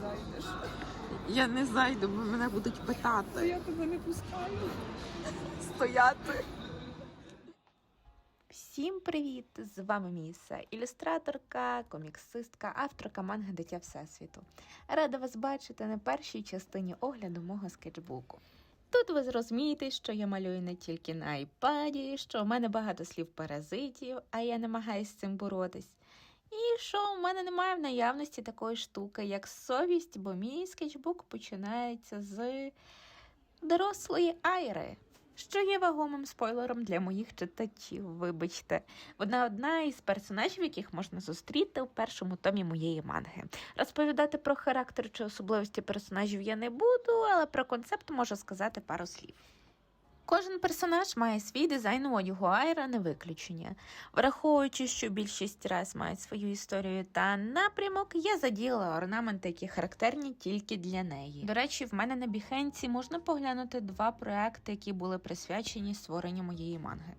зайдеш. Я не зайду, бо мене будуть питати. Я тебе не пускаю. Стояти. Всім привіт! З вами Міса, ілюстраторка, коміксистка, авторка манги Дитя Всесвіту. Рада вас бачити на першій частині огляду мого скетчбуку. Тут ви зрозумієте, що я малюю не тільки на айпаді, що в мене багато слів паразитів, а я намагаюся з цим боротись. І що в мене немає в наявності такої штуки, як совість, бо мій скетчбук починається з дорослої айри. Що є вагомим спойлером для моїх читачів, вибачте. Вона одна із персонажів, яких можна зустріти у першому томі моєї манги. Розповідати про характер чи особливості персонажів я не буду, але про концепт можу сказати пару слів. Кожен персонаж має свій дизайн одягу Айра не виключення. Враховуючи, що більшість раз мають свою історію та напрямок, я задіяла орнаменти, які характерні тільки для неї. До речі, в мене на біхенці можна поглянути два проекти, які були присвячені створенню моєї манги.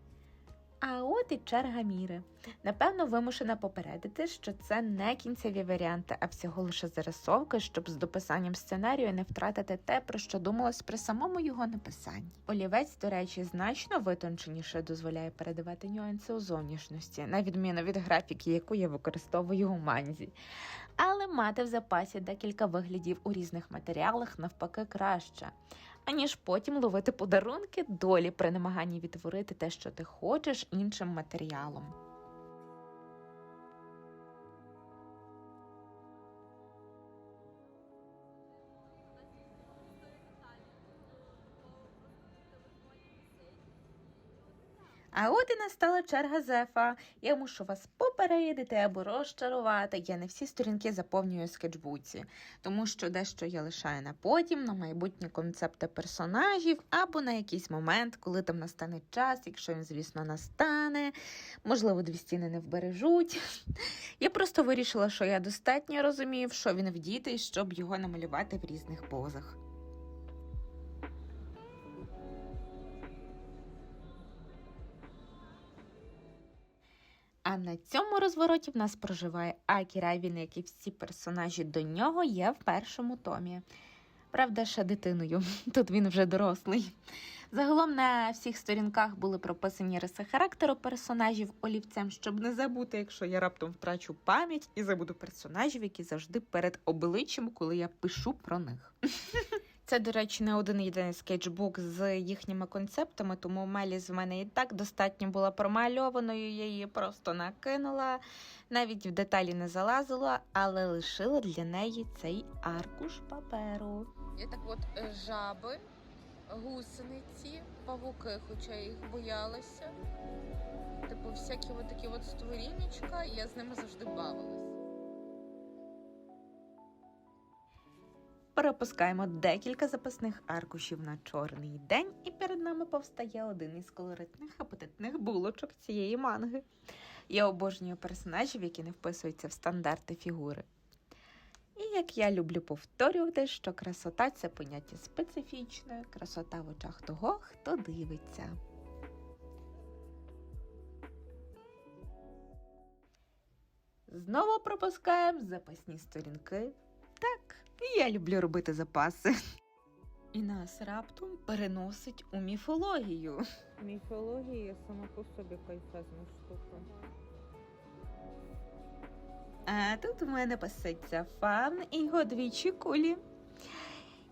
А от і черга міри. Напевно, вимушена попередити, що це не кінцеві варіанти, а всього лише зарисовки, щоб з дописанням сценарію не втратити те, про що думалось при самому його написанні. Олівець, до речі, значно витонченіше дозволяє передавати нюанси у зовнішності, на відміну від графіки, яку я використовую у манзі. Але мати в запасі декілька виглядів у різних матеріалах навпаки краще, аніж потім ловити подарунки долі при намаганні відтворити те, що ти хочеш іншим матеріалом. А от і настала черга Зефа. Я мушу вас попередити або розчарувати. Я не всі сторінки заповнюю скетчбуці, тому що дещо я лишаю на потім, на майбутні концепти персонажів, або на якийсь момент, коли там настане час, якщо він, звісно, настане. Можливо, дві стіни не вбережуть. Я просто вирішила, що я достатньо розумію, що він вдіти, щоб його намалювати в різних позах. А на цьому розвороті в нас проживає Акіра, він, як і всі персонажі до нього, є в першому томі. Правда, ще дитиною. Тут він вже дорослий. Загалом на всіх сторінках були прописані риси характеру персонажів олівцем, щоб не забути, якщо я раптом втрачу пам'ять і забуду персонажів, які завжди перед обличчям, коли я пишу про них. Це, до речі, не один єдиний скетчбук з їхніми концептами, тому Меліс в мене і так достатньо була промальованою, я її просто накинула, навіть в деталі не залазила, але лишила для неї цей аркуш паперу. Є так от е, жаби, гусениці, павуки, хоча я їх боялася. Типу, всякі от такі от створіннячка, я з ними завжди бавилась. Перепускаємо декілька запасних аркушів на чорний день, і перед нами повстає один із колоритних апетитних булочок цієї манги. Я обожнюю персонажів, які не вписуються в стандарти фігури. І як я люблю повторювати, що красота це поняття специфічне, красота в очах того, хто дивиться. Знову пропускаємо запасні сторінки. Я люблю робити запаси. І нас раптом переносить у міфологію. Міфологія сама по собі кайфезна штука. А тут у мене пасеться фан і його двічі кулі.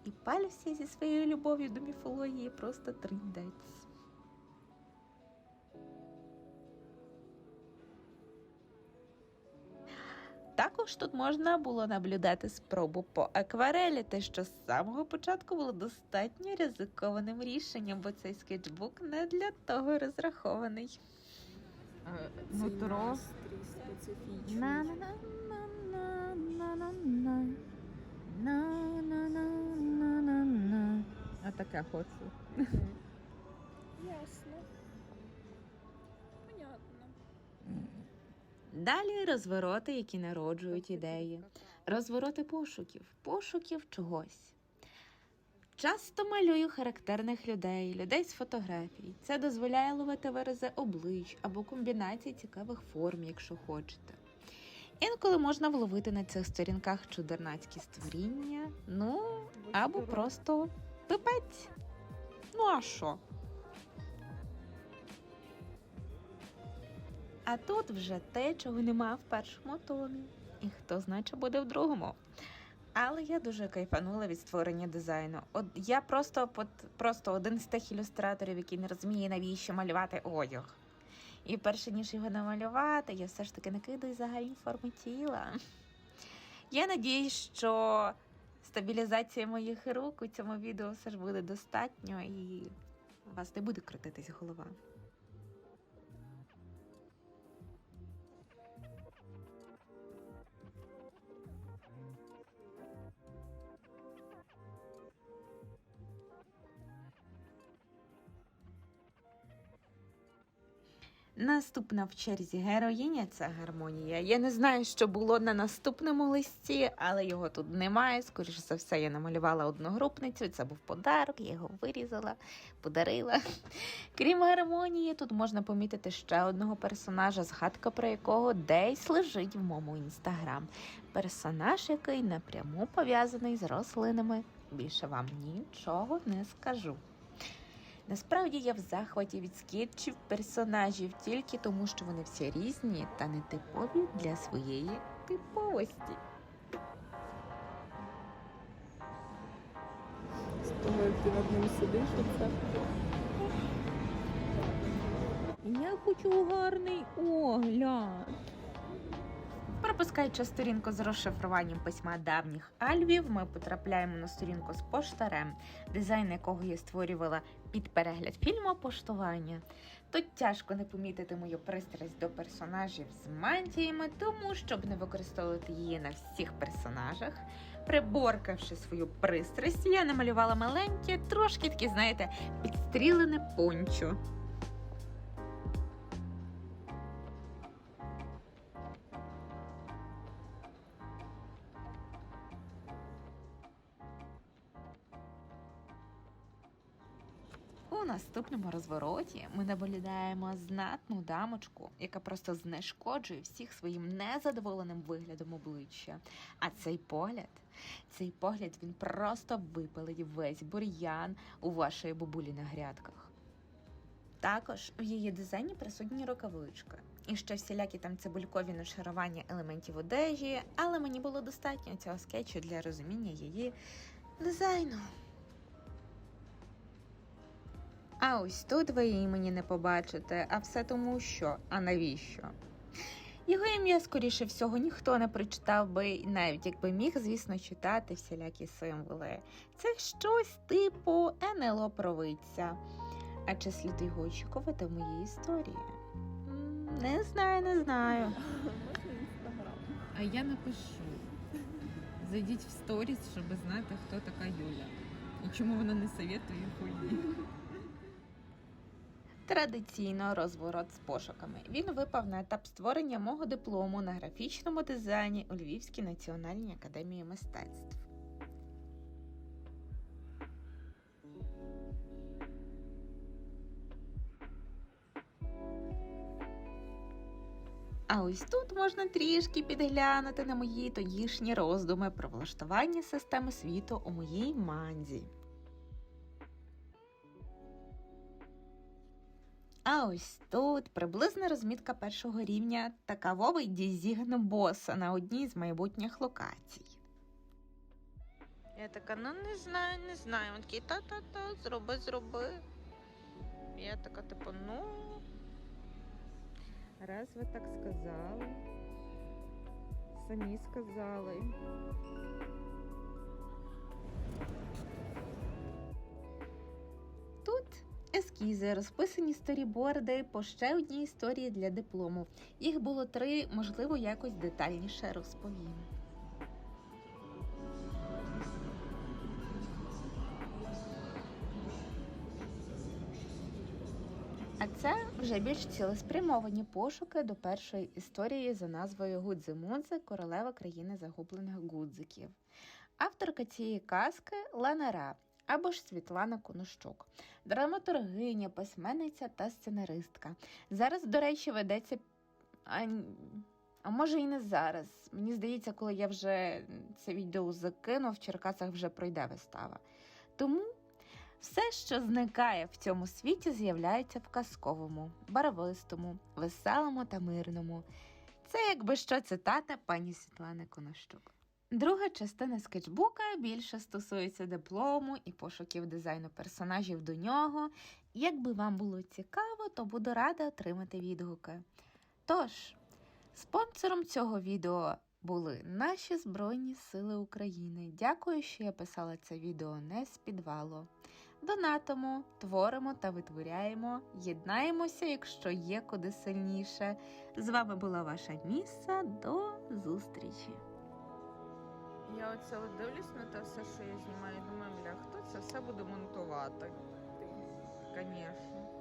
І палюся зі своєю любов'ю до міфології просто триндець. Також тут можна було наблюдати спробу по акварелі, те, що з самого початку було достатньо ризикованим рішенням, бо цей скетчбук не для того розрахований. Нутро. специфічний. На-на-на-на-на-на-на-на-на. А таке хочу. Ясно. Далі розвороти, які народжують ідеї. Розвороти пошуків, пошуків чогось. Часто малюю характерних людей, людей з фотографій. Це дозволяє ловити вирази облич або комбінації цікавих форм, якщо хочете. Інколи можна вловити на цих сторінках чудернацькі створіння, ну або просто пипець. Ну а що? А тут вже те, чого нема в першому томі. І хто знає, що буде в другому. Але я дуже кайфанула від створення дизайну. От я просто, просто один з тих ілюстраторів, який не розуміє, навіщо малювати одяг. І перше ніж його намалювати, я все ж таки накидаю загальні форми тіла. Я надіюсь, що стабілізація моїх рук у цьому відео все ж буде достатньо і у вас не буде крутитись голова. Наступна в черзі героїня це гармонія. Я не знаю, що було на наступному листі, але його тут немає. Скоріше за все, я намалювала одногрупницю. Це був подарок, я його вирізала, подарила. Крім гармонії, тут можна помітити ще одного персонажа, згадка про якого десь лежить в моєму інстаграм. Персонаж, який напряму пов'язаний з рослинами. Більше вам нічого не скажу. Насправді я в захваті від скетчів персонажів тільки тому, що вони всі різні та нетипові для своєї типовості. З того, як ти над ним сидиш, оце. Я хочу гарний огляд. Пропускаючи сторінку з розшифруванням письма давніх альвів, ми потрапляємо на сторінку з поштарем, дизайн якого я створювала під перегляд фільму Поштування. Тут тяжко не помітити мою пристрасть до персонажів з мантіями, тому щоб не використовувати її на всіх персонажах. Приборкавши свою пристрасть, я намалювала маленьке, трошки таке, знаєте, підстрілене пончо. Наступному розвороті ми наблюдаємо знатну дамочку, яка просто знешкоджує всіх своїм незадоволеним виглядом обличчя. А цей погляд, цей погляд він просто випалить весь бур'ян у вашої бабулі на грядках. Також в її дизайні присутні рукавички. І ще всілякі там цибулькові нашарування елементів одежі, але мені було достатньо цього скетчу для розуміння її дизайну. А ось тут ви її мені не побачите, а все тому що, а навіщо? Його ім'я, скоріше всього, ніхто не прочитав би, навіть якби міг, звісно, читати всілякі символи. Це щось типу НЛО провидця. А чи слід його очікувати в моїй історії? Не знаю, не знаю. А я напишу. Зайдіть в сторіс, щоб знати, хто така Юля. І чому вона не советує хуйні. Традиційно розворот з пошуками. Він випав на етап створення мого диплому на графічному дизайні у Львівській національній академії мистецтв. А ось тут можна трішки підглянути на мої тодішні роздуми про влаштування системи світу у моїй манзі. А ось тут приблизна розмітка першого рівня та кавовий дізігн боса на одній з майбутніх локацій. Я така, ну не знаю, не знаю. Він такий, та-та-та, зроби, зроби. Я така, типу, ну. Раз ви так сказали. Самі сказали. Ескізи, розписані сторіборди по ще одній історії для диплому. Їх було три, можливо, якось детальніше розповім. А це вже більш цілеспрямовані пошуки до першої історії за назвою Гудзи-Мудзи Королева країни загублених гудзиків. Авторка цієї казки Лена Ра або ж Світлана Конощук, драматургиня, письменниця та сценаристка. Зараз, до речі, ведеться ан- А може і не зараз. Мені здається, коли я вже це відео закину, в Черкасах вже пройде вистава. Тому все, що зникає в цьому світі, з'являється в казковому, барвистому, веселому та мирному. Це, якби що цитата пані Світлани Конощук. Друга частина скетчбука більше стосується диплому і пошуків дизайну персонажів до нього. Якби вам було цікаво, то буду рада отримати відгуки. Тож, спонсором цього відео були наші Збройні Сили України. Дякую, що я писала це відео не з підвалу. Донатимо, творимо та витворяємо, єднаємося, якщо є куди сильніше. З вами була ваша міса. До зустрічі! Я оце от дивлюсь на те все, що я знімаю, і думаю, бля, хто це все буде монтувати? Звісно.